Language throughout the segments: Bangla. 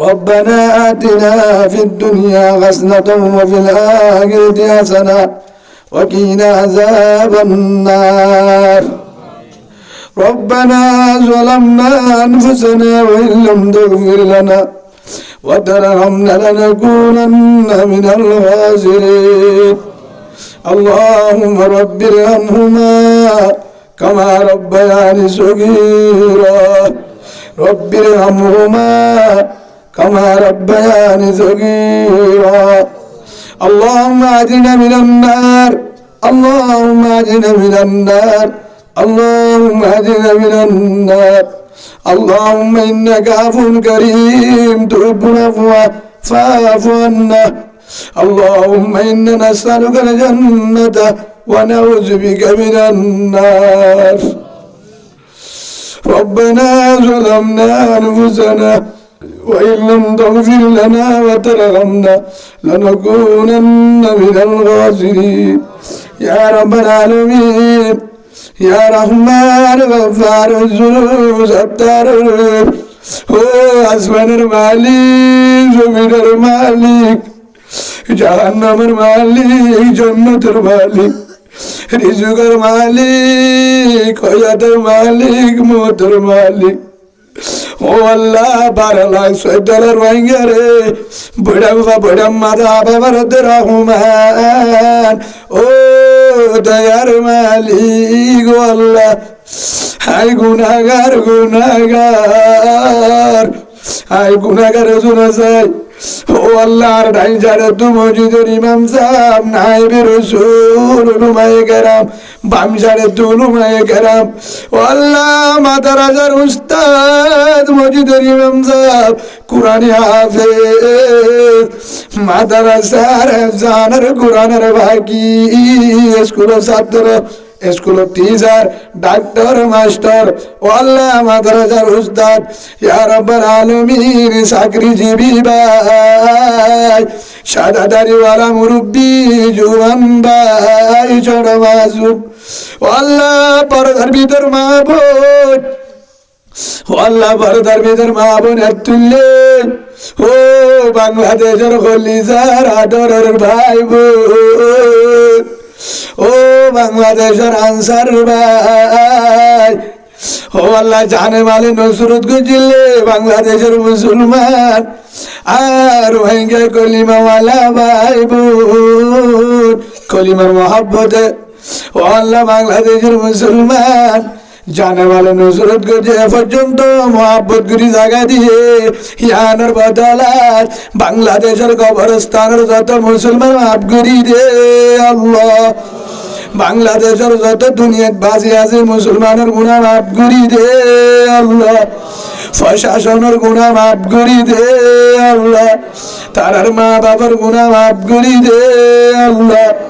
ربنا آتنا في الدنيا حسنة وفي الآخرة حسنة وقنا عذاب النار. ربنا ظلمنا أنفسنا وإن لم تغفر لنا وترحمنا لنكونن من الخاسرين. اللهم رب ارحمهما كما ربياني صغيرا. رب ارحمهما كما ربياني صغيرا اللهم اجنا من النار اللهم اجنا من النار اللهم اجنا من النار اللهم انك عفو كريم تحب العفو فاعف عنا اللهم انا نسالك الجنه ونعوذ بك من النار ربنا ظلمنا أنفسنا وإن لم تغفر لنا وترحمنا لنكونن من الخاسرين يا رب العالمين يا رحمن غفار الذنوب ستار ও আসমানের মালিক জমিনের মালিক জাহান্নামের মালিক জন্নতের মালিক রিজুকের মালিক হয়াতের মালিক মতের মালিক ও আল্লাহ, বারো লাখ ছয় ডলার ভাঙ্গে রে বড়া বাবা বড়া মাথা বাবার রহমান। ও দয়ার মালিক ও আল্লাহ হাই গুনাগার গুনাগার। হাই গুনাগার শুনে যায় ও আল্লাহর ডাইন যারা তু মসজিদের ইমাম সাহেব নাইবে রসুল উলুমায়ে কেরাম, বাম সারে তু উলুমায়ে কেরাম। ও আল্লাহ মাতা রাজার উস্তাদ, মসজিদের ইমাম সাহেব, কুরআনি হাফেজ মাতা রাজার জানার, কুরআনের বাকি, স্কুলের ছাত্র। স্কুলের টিচার ডাক্তার মাস্টার ও আল্লাহ মাদ্রাসার উস্তাদ। ইয়া রাব্বাল আলামিন, চাকরিজীবী ভাই সাদা দাড়িওয়ালা মুরব্বী জুয়ান ভাই ছোট মাসুম ও আল্লাহ পরদার ভিতর মা বোন, ও আল্লাহ পরদার ভিতর মা বোন তুললে ও বাংলাদেশের কলিজার আদরের ভাই বোন। ও বাংলাদেশের আনসার ভাই। ও আল্লাহ, জানে মালে নসরত গুজিলে বাংলাদেশের মুসলমান। আর রোহিঙ্গা কলিমাওয়ালা ভাই বোন কলিমার মহাব্বতে। ও আল্লাহ, বাংলাদেশের মুসলমান। জানে বলে নজরত গজে পর্যন্ত মহাব্বত গুরি জায়গা দিয়ে। ইয়ানোর বদলার বাংলাদেশের কবরস্থানের যত মুসলমান মাফ করি দে, আল্লাহ। বাংলাদেশের যত দুনিয়াত বাজি আছে, মুসলমানের গুণা মাফ করি দে, আল্লাহ। প্রশাসনের গুণা মাফ করি দে, আল্লাহ। তারার মা বাবার গুণা মাফ করি দে, আল্লাহ।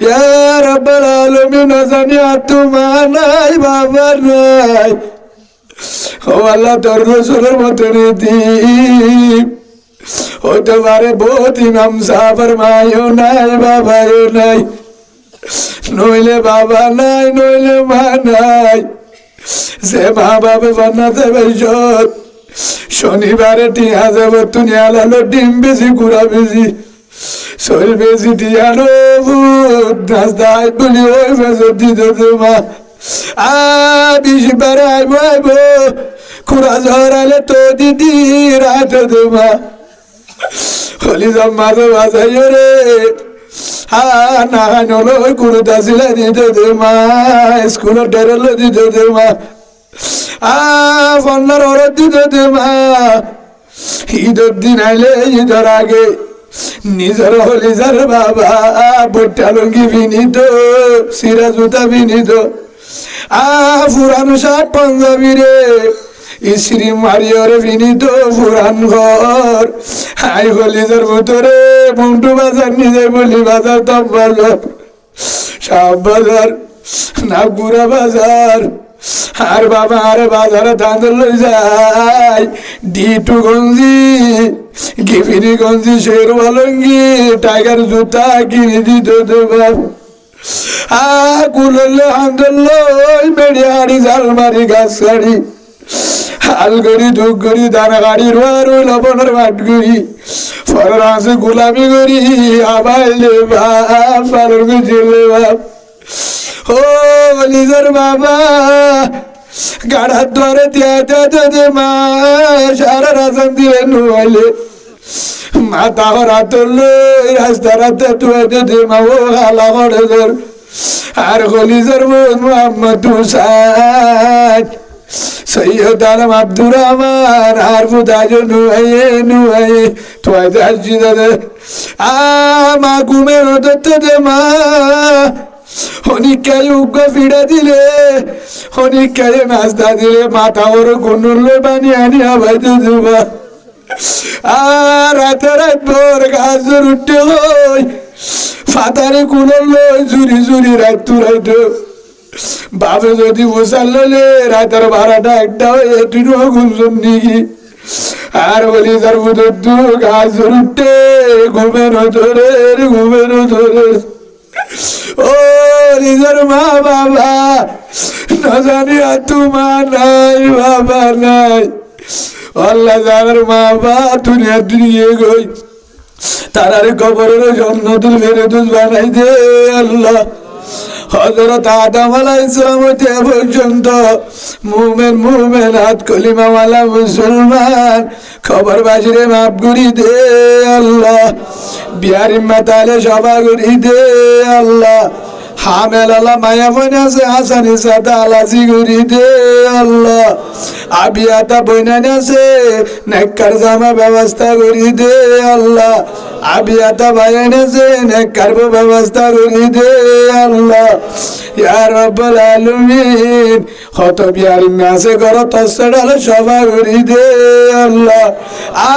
ইয়া রাব্বাল আলামিন জানি আতুমা নাই বাবা নাই ও আল্লাহ তোর রসুলের মতন দিন পারে বহুত ইমাম সাহাবার নাই বাবাও নাই নইলে বাবা নাই নইলে মা নাই সে মা বাবা বানাতে শনিবারে টিয়া যাব তুমি আলালো ডিম বেশি গুড়া বেশি শরীর বেশি টিয়ানো নাস্তায় বলি ওই বেশত দিতে তোমা আ বিশি বারে আইব আইব খুড়া ঝরালে তো দিদি রাতে তোমা হলি জম্মাতে বাজাইও রে হা না নলো কুড়ুতা ছিলে দিতে তোমা স্কুলের ডেরল দিতে তোমা আ ফন্নার ওরত দিতে তোমা ঈদের দিন আইলে ঈদের আগে নিজের হলিজার বাবা বইটা লঙ্গি বিনিত, সিরা জুতা বিনিত। আ পুরানো শার্ট পাঞ্জাবি রে, ইসরি মারিয়র বিনিত পুরান ঘর। হাই হলিজার ভিতরে মন্টু বাজার নিজে বলি বাজার তপ বাজার। সব বাজার, নাগপুরা বাজার। আর বাবা আরে বাজারে লই যায়। ডিটু গঞ্জি গিফিরি গঞ্জি শের লঙ্গি টাইগার জুতা কিনে দিত দেবাব আ কুললে হান্দল বেড়িয়াড়ি জালমারি গাছ গাড়ি হাল করি দুঃখ করি দানা গাড়ি রোয়া রোই, লবণের ফরের হাসে গোলামি করি আবার লে বাপ পালন করছিলে বাপ ও নিজের বাবা, গাড়ার দ্বারে দিয়া মা, সারা রাজন দিলে নুয়াইলে। মাথা হরা তুললো রাস্তা রাতে তুই দে মা, ও হালা করে ধর আর গলিজের মোহাম্মদ হুসাইন সৈয়দ আলম আব্দুর রহমান, আর ফুদাজ নুয়াইয়ে নুয়াইয়ে তুই আসছি দাদা। আ, মা ঘুমের হতে দে মা। অনিকায় উগ্র ফিরে দিলে, অনিকায় নাস্তা দিলে, মাথা ওর কোনুল্লে বানিয়ে আনি আবাইতে দুবা। আর রাতে রাত ভোর গাছ উঠতে হই ফাতারে কুলোর লই জুরি জুরি রাত তু রাইত বাপে যদি বসাল ললে, রাতের ভাড়াটা একটা হয়ে এটুকু গুনজন নিকি আর বলি তার বুধর তু গাছ উঠতে, ঘুমের ধরে ঘুমের ধরে ও নিজের মা বাবা, না জানি আর তোমার নাই, বাবা নাই। আল্লাহ জানার মা বাবা দুনিয়া দিয়ে গই। তারার কবরের জন্নতুল ফেরদুস বানাই দে আল্লাহ। হজরত আদম আলাইসালাম হইতে পর্যন্ত মুমেন মুমেন, হাত কলিমাওয়ালা মুসলমান। খবর বাজিরে মাপ করি দে আল্লাহ বিহারি মাতালে সভা করি দে আল্লাহ। হামেল আল্লাহ মায়া বইনা আছে, হাসানি সাদা আলাজি করি দে আল্লাহ। আবিয়াতা বইনা আছে, নেককার জামা ব্যবস্থা করি দে আল্লাহ। আবিয়াতা বাইন আছে নেককার ব্যবস্থা করি দে আল্লাহ। ইয়া রব্বুল আলামিন কত বিয়ারি মাসে ঘর তসড়ালে সভা করি দে আল্লাহ। আ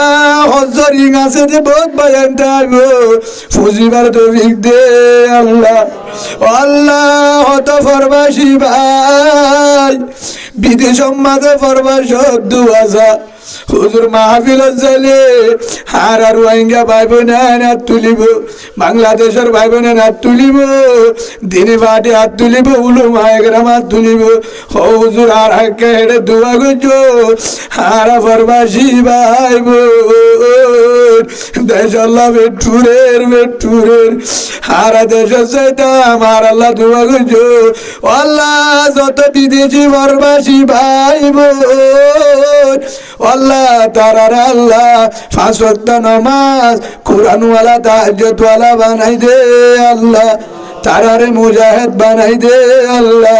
হজরি আছে যে বহুত বায়ান থাকব ফুজিবার তৌফিক দে আল্লাহ। আল্লাহ, হত ফরমাসি ভাই, বিদেশ মাঝে ফরমাস দু আসা হুজুর মাহফিল জালে হার আর রোহিঙ্গা ভাই বোনে হাত তুলিব, বাংলাদেশের ভাই বোনে হাত তুলিব দিনে বাটে হাত তুলিব উলু মায়েগ্রাম হাত তুলিব। হুজুর, আর হাকে হেড়ে দোয়া গজ হার ফরমাসি ভাই বোন দেশ আল্লাহ বেটুরের বেটুরের। হারা দেশ চাইতাম আর আল্লাহ দোয়া গজ আল্লাহ, যত বিদেশি ফরমাসি ভাই বোন আল্লাহ, তারার আল্লাহ পাঁচ নামাজ, কোরআনওয়ালা তাহাজ্জতওয়ালা বানাই দে আল্লাহ, তারারে মুজাহেদ বানাই দে আল্লাহ।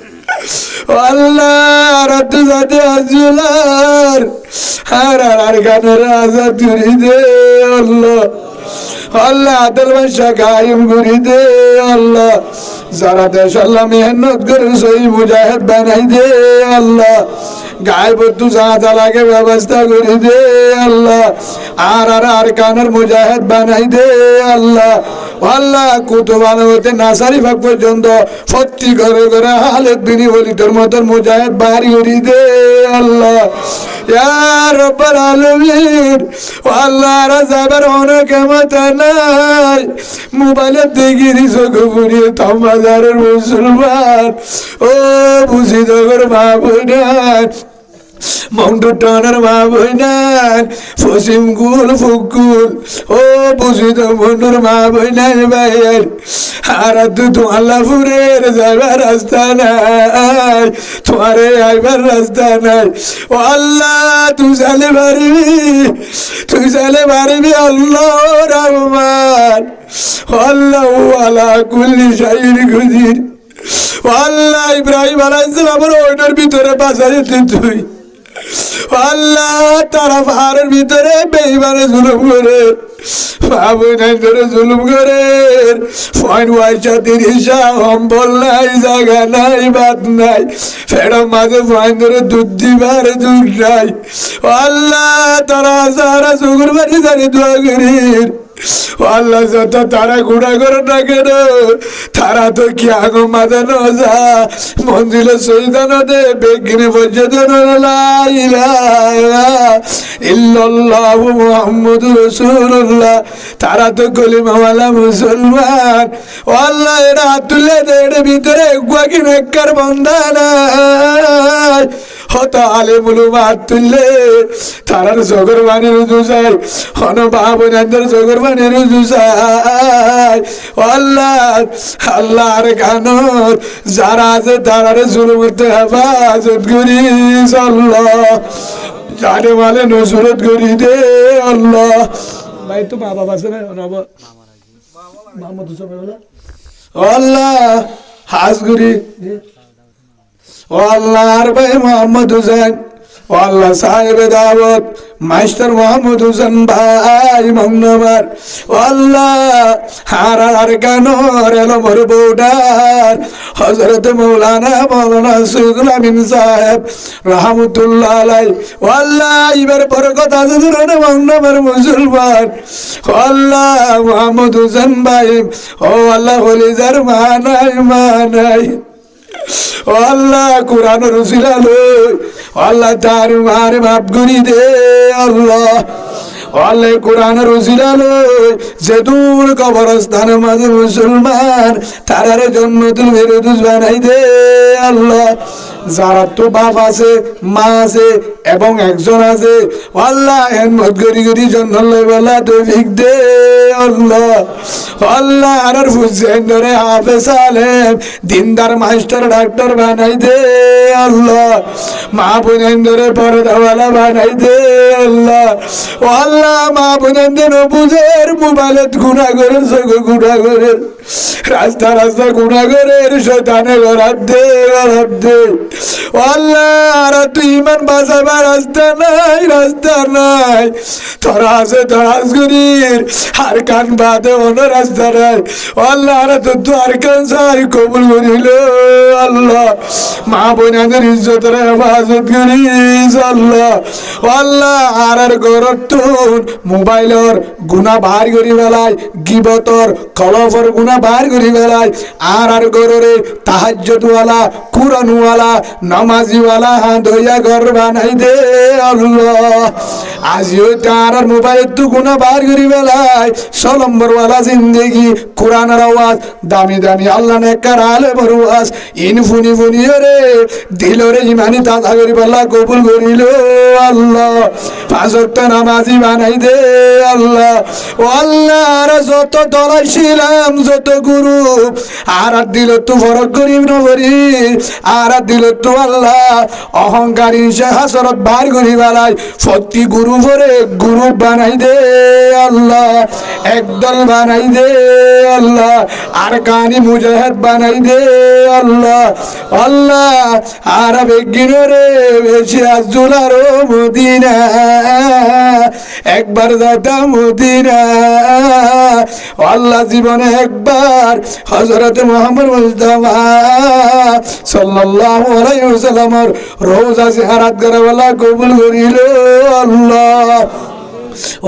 আল্লাহ, রাত যাতে আজুলার আর আর গানের আজা তুরি দে, আল্লাহ। আল্লাহ, আদল বাসা কায়েম করি দে, আল্লাহ। যারা দেশ আল্লাহ মেহনত করে, সই মুজাহিদ বানাই দে, আল্লাহ। গায়ে বদ্ধু লাগে ব্যবস্থা করে দে, আল্লাহ। আর আর আর কানের মুজাহিদ বানাই দে, আল্লাহ। আল্লাহ কুতুবানো হতে নাসারি ভাগ পর্যন্ত সত্যি করে করে হালত বিনি বলি তোর মতন মুজাহিদ বাড়ি করি দে আল্লাহ। রব্বাল আলামিন আল্লাহ রাজাবার অনেক মত নাই। মোবাইলে দেখি গুবুরি তমাজারের মুসলমান। ও বুঝি তোর মা বোনার মন্টু টানার মা বইনার ফসিম গুল ফুকুল ও তো মন্টুর মা বইনার বাইর আর তু তোমাল্লা ফুরের যাইবার রাস্তা নাই তোমারে আইবার রাস্তা নাই ও আল্লাহ তুই চালে পারবি তুই চালে পারবি আল্লাহ রহমান আল্লাহ আলা কুল্লি শাইর গুজির আল্লাহ ইব্রাহিম আলাইহিস সালামের ওইটার ভিতরে বাঁচাই তুই আল্লাহ, তারা পাহাড়ের ভিতরে বেইমানে জুলুম করে। বাবু নাই ধরে জুলুম করে। ফয়েন ওয়াইসা তিরিশা সম্বল নাই, জায়গা নাই, বাদ নাই। ফেরম মাঝে ফয়েন ধরে দুধ দিবার দুধ নাই। আল্লাহ, তারা সারা সুগুর বাড়ি জানি দোয়া করি আল্লাহ যত তারা গুণা করে না কেন? তারা তো কি আগো মাদানো যা? মন্দির সৈদানো দে, বেগিনে পর্যন্ত ইল্লাল্লাহু মুহাম্মদু রাসূলুল্লাহ। তারা তো কলিমাওয়ালা মুসলমান। ও আল্লাহ, এরা তুলে দে ভিতরে গুয়াকি নেককার বন্ধা নাই? হত আলে মুলু হাত তুললে তারার জগর বাণী রুজু যায় হন বাবুনাদের জগর বাণী রুজু যায় আল্লাহ, আল্লাহর গানর, যারা আছে তারারে শুরু করতে হেফাজত করি, আল্লাহ। জানে মানে নজরত করি দে, আল্লাহ। ভাই, তো মা বাবা আছে না? বাবা মোহাম্মদ হুসেন ও আল্লাহ হাজগুড়ি ও আল্লাহর ভাই মোহাম্মদ হুসেন ও আল্লাহ সাহেব দাওয়াত মাস্টার মোহাম্মদ হুসেন ভাই মঙ্গলবার ও আল্লাহ হার আর কেন রেল মোর বৌডার হজরত মৌলানা মৌলানা সৈয়দুল আমিন সাহেব রহমতুল্লাহ আলাই ও আল্লাহ এবার বরকত আছে ধরনের মঙ্গলবার মুসলমান ও আল্লাহ মোহাম্মদ হুসেন ভাই, ও আল্লাহ হলিজার মা নাই মা নাই ও আল্লাহ, কোরআন রসিলা আল্লাহ তার মার মাপ গুনি দে, আল্লাহ। আল্লাহ, কোরআন রসিলা যে দূর কবরস্থান মাঝে মুসলমান, তারারে জন্মতুল বেরোদুস বানাই দে, আল্লাহ। যারা তো বাপ আছে মা আছে এবং একজন আছে, আল্লাহ হেমত করি করি জন্ম বলা তো দে, আল্লাহ। আল্লাহ আর হুসেন ধরে হাফেজ আলেম দিনদার মাস্টার, ডাক্তার বানাই দে, আল্লাহ। মা বোনেন ধরে পর্দাওয়ালা বানাই দে, আল্লাহ। ও আল্লাহ, মা বোনেন ধরে বুঝের মোবাইলত গুণা করে সগো গুণা করে রাস্তা রাস্তা গুণা করে শতানে গরাব দে গরাব দে। আল্লাহ, আর তুই ইমান বাঁচাবার রাস্তা নাই রাস্তা নাই। তোরা আছে তোরাজ করির আর কান বাদে অন্য রাস্তা নাই। আল্লাহ, আর তো দ্বার কান কবুল করিল। আল্লাহ, মা বোনাদের হেফাজত করিস, আল্লাহ। আল্লাহ, আর আর গরত মোবাইলর গুণা বার করি বেলায় গিবতর কলফর গুণা বার করি বেলায় আর আর গররে তাহাজ্জতওয়ালা কুরআনওয়ালা নামাজিওয়ালা ধইয়া ঘর বানাই দে আল্লাহ। আজিও তার আর তু গুণা বার করি বেলায় সলম্বরওয়ালা জিন্দেগি কোরআনের আওয়াজ, দামি দামি আল্লাহ নেকার আলে বরুয়াস ইন ফুনি ফুনি রে দিলরে ইমানি তাজা করি বেলা কবুল করিল আল্লাহ। পাঁচ ওয়াক্ত নামাজি বানাই দে আল্লাহ। ও আল্লাহ আর যত দলাইছিলাম যত গুরু আর দিল তু ফরক করিব নগরি, আর আর দিল তু আল্লাহ। অহংকার ইনসা হাসরত বার করি বেলায় সত্যি গুরু ভরে গুরু বানাই দে আল্লাহ। একদল বানাই দে আল্লাহ। আর কানি মুজাহিদ বানাই দে আল্লাহ। আল্লাহ, আর বেগিন রে বেশি আজুলার মদিনা। একবার দাদা মদিনা। আল্লাহ জীবনে একবার হজরত মোহাম্মদ মুস্তাফা সাল্লাল্লাহু আলাইহি রোজা জিয়ারত করে বলা কবুল করিল আল্লাহ।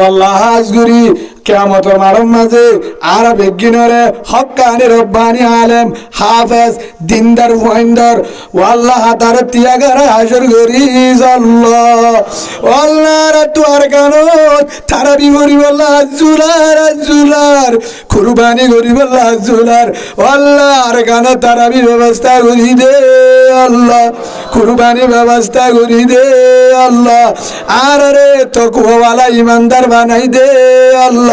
আল্লাহ হাজগুরি কেমতর মারম মাঝে আর বেগিনরে হক্কানি রব্বানি আলেম, হাফেজ, দিনদার ওয়াইন্দার ওয়াল্লাহ হাতার তিয়াগার হাসর গরিস আল্লাহ তুয়ার কানত তারা বিবরি বল্লা জুলার জুলার কুরবানি করি বল্লা জুলার আল্লাহ আর গান তারা ব্যবস্থা করি দে আল্লাহ, কুরবানি ব্যবস্থা করি দে আল্লাহ। আর রে তকুয়ালা ইমানদার বানাই দে আল্লাহ।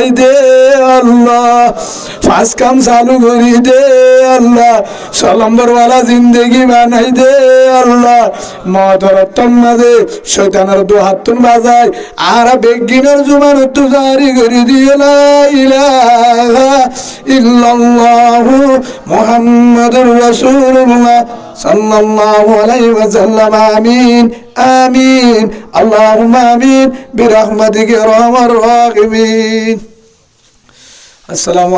বাড়াই দে আল্লাহ। ফাঁস কাম চালু করি দে আল্লাহ। সলম্বরওয়ালা জিন্দগি বানাই দে আল্লাহ। মদরত্তম মাঝে শৈতানের দু হাতুন বাজায়। আর বেগিনের জুমান তু জারি করি দিয়ে ইলাহা ইল্লাল্লাহু মুহাম্মাদুর রাসূলুল্লাহ। সাল্লাল্লাহু আলাইহি আমিন আমিন। বিরহমাতিকা ইয়া আরহামার রাহিমিন। আসসালামু